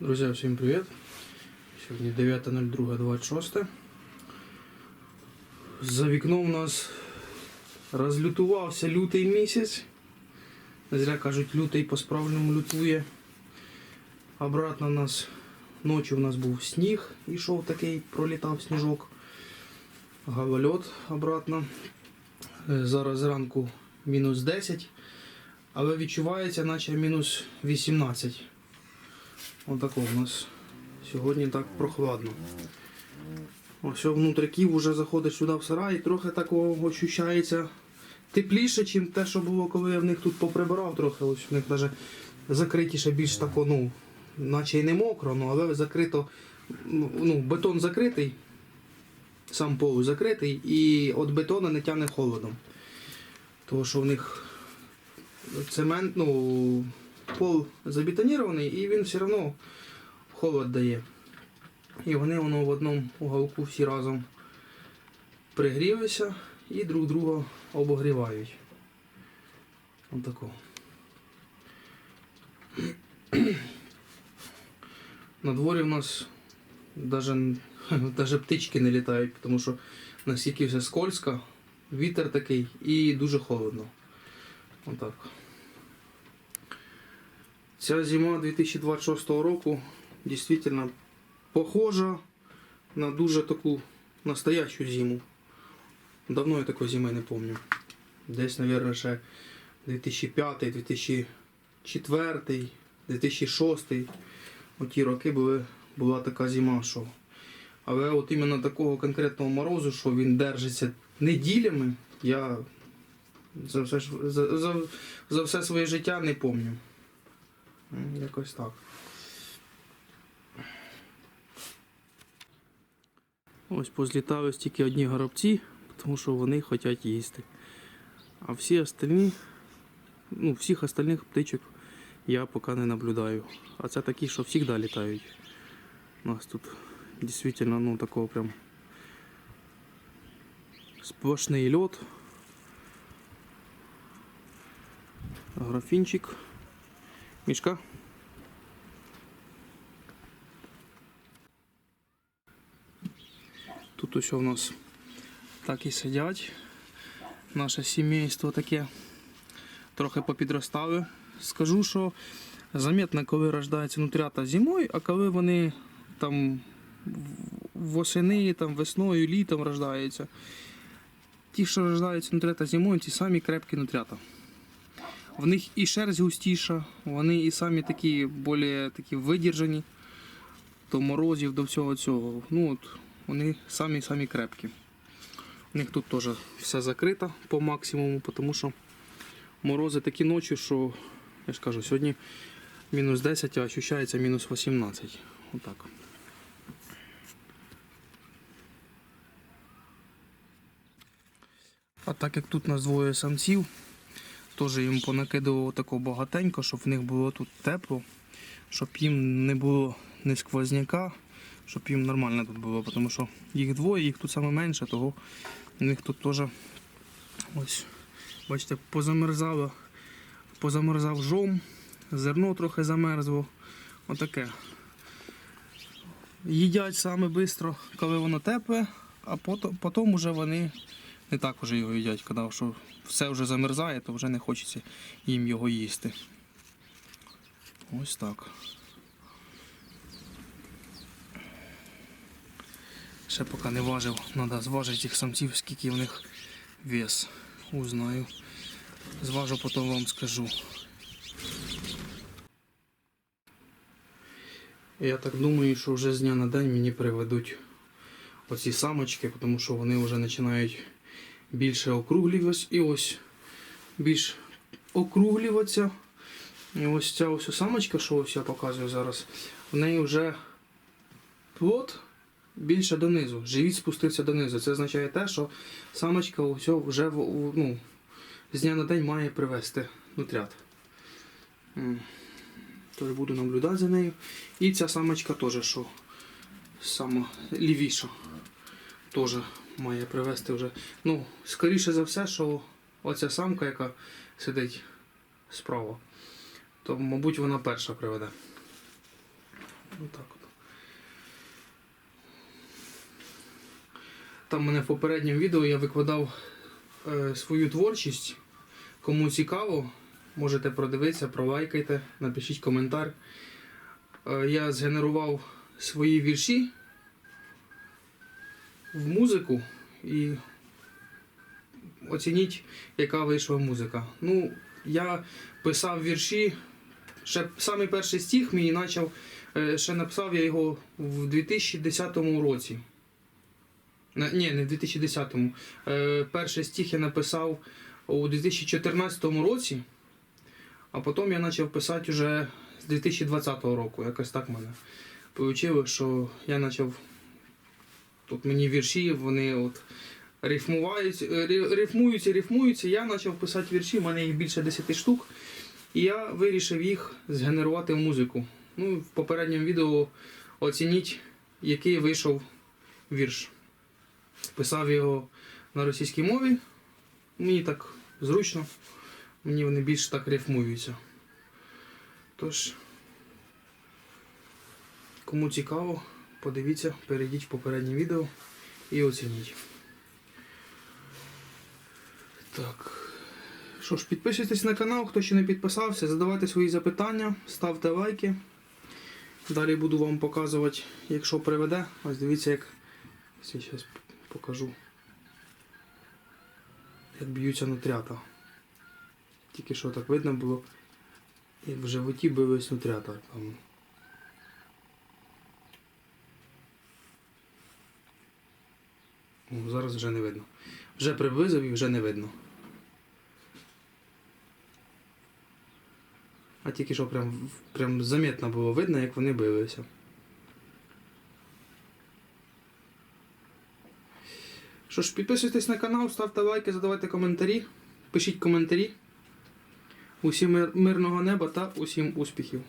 Друзья, всем привет! Сегодня 9.02.26. За вікном у нас розлютувався лютий місяць. Зря кажуть, лютий по-справжньому лютує. Обратно у нас ночі у нас був сніг, ішов такий, пролітав сніжок. Гавальот обратно. Зараз зранку мінус 10, але відчувається, наче мінус 18. Отако у нас сьогодні так прохладно. Ось внутриків вже заходиш сюди в сарай, трохи такого ощущається тепліше, ніж те, що було, коли я в них тут поприбирав трохи. Ось в них навіть закритіше, більш тако, ну, наче й не мокро, ну, але закрито, ну, ну, бетон закритий, сам пол закритий, і від бетона не тягне холодом. Тому що в них цемент, ну, пол забетонірований і він все одно холод дає. І вони воно в одному уголку всі разом пригрілися і друг друга обогрівають. Отако. На дворі в нас даже птички не літають, тому що настільки все скользко, вітер такий і дуже холодно. Отак. Ця зима 2026 року дійсно похожа на дуже таку настоящу зиму. Давно я такої зими не пам'ятаю. Десь, мабуть, ще 2005, 2004, 2006. Оті роки були, була така зима, що. Але от іменно такого конкретного морозу, що він держиться неділями, я за все, за, за, за все своє життя не пам'ятаю. Якось так. Ось позлітали тільки одні горобці, тому що вони хочуть їсти. А всі остальні, ну, всіх остальних птичок я поки не наблюдаю. А це такі, що завжди літають. У нас тут дійсно ну, такого прям сплошний льот. Графінчик. Мішка. Тут ось у нас так і сидять. Наше сімейство таке трохи попідростали. Скажу, що заметно, коли рождаються нутрята зимою, а коли вони там восени, там, весною, літом рождаються. Ті, що рождаються нутрята зимою, ті самі крепкі нутрята. В них і шерсть густіша, вони і самі такі більш такі видержані до морозів, до всього цього. Ну от вони самі-самі крепкі. У них тут теж все закрито по максимуму, тому що морози такі ночі, що я ж кажу, сьогодні мінус 10, а ощущається мінус 18. Отак. А так як тут у нас двоє самців, теж їм понакидував тако багатенько, щоб в них було тут тепло, щоб їм не було ні сквозняка, щоб їм нормально тут було, тому що їх двоє, їх тут саме менше, того у них тут теж ось, бачите, позамерзало, позамерзав жом, зерно трохи замерзло. Отаке. Їдять саме швидко, коли воно тепле, а потім вже вони не так вже його їдять, коли що все вже замерзає, то вже не хочеться їм його їсти. Ось так. Ще поки не важив, треба зважити цих самців, скільки в них вес. Узнаю. Зважу, потім вам скажу. Я так думаю, що вже з дня на день мені приведуть оці самочки, тому що вони вже починають більше округлюватися і ось більш округлюватися. І ось ця ось самочка, що ось я показую зараз, в неї вже плод більше донизу. Живіт спустився донизу. Це означає те, що самочка ось вже ну, з дня на день має привести нутрят. Тож буду наблюдати за нею. І ця самочка теж, що сама лівіша, теж має привести вже. Ну, скоріше за все, що оця самка, яка сидить справа, то, мабуть, вона перша приведе. Отак от. Там мене в попередньому відео я викладав е, свою творчість. Кому цікаво, можете продивитися, пролайкайте, напишіть коментар. Е, я згенерував свої вірші в музику і оцініть, яка вийшла музика. Ну, я писав вірші. Ще самий перший стих мій почав, е, ще написав я його в 2010 році. Ні, не в 2010-му. Е, Перший стих я написав у 2014 році, а потім я почав писати вже з 2020 року. Якось так мене вийшло, що я почав. Тут мені вірші, вони от е, рифмуються, рифмуються. Я почав писати вірші, в мене їх більше 10 штук. І я вирішив їх згенерувати в музику. Ну, в попередньому відео оцініть, який вийшов вірш. Писав його на російській мові. Мені так зручно. Мені вони більш так рифмуються. Тож, кому цікаво, подивіться, перейдіть в попереднє відео і оцініть. Так. Що ж, підписуйтесь на канал, хто ще не підписався, задавайте свої запитання, ставте лайки. Далі буду вам показувати, якщо приведе. Ось дивіться, як зараз покажу. Як б'ються нутрята. Тільки що так видно було, як в животі бились нутрята. О, зараз вже не видно. Вже приблизив і вже не видно. А тільки що прям, прям заметно було видно, як вони билися. Що ж, підписуйтесь на канал, ставте лайки, задавайте коментарі, пишіть коментарі. Усім мир- мирного неба та усім успіхів.